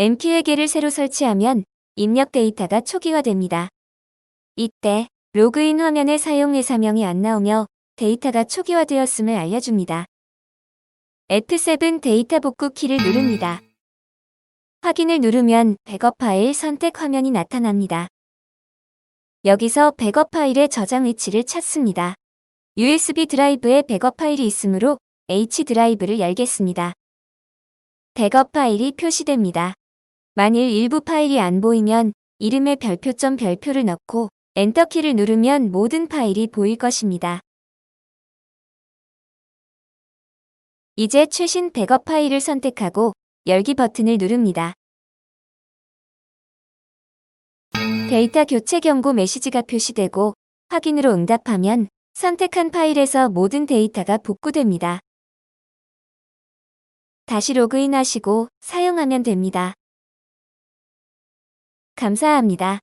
MQ에게를 새로 설치하면 입력 데이터가 초기화됩니다. 이때 로그인 화면에 사용 회사명이 안 나오며 데이터가 초기화되었음을 알려줍니다. F7 데이터 복구 키를 누릅니다. 확인을 누르면 백업 파일 선택 화면이 나타납니다. 여기서 백업 파일의 저장 위치를 찾습니다. USB 드라이브에 백업 파일이 있으므로 H 드라이브를 열겠습니다. 백업 파일이 표시됩니다. 만일 일부 파일이 안 보이면 이름에 별표점 별표를 넣고 엔터키를 누르면 모든 파일이 보일 것입니다. 이제 최신 백업 파일을 선택하고 열기 버튼을 누릅니다. 데이터 교체 경고 메시지가 표시되고 확인으로 응답하면 선택한 파일에서 모든 데이터가 복구됩니다. 다시 로그인하시고 사용하면 됩니다. 감사합니다.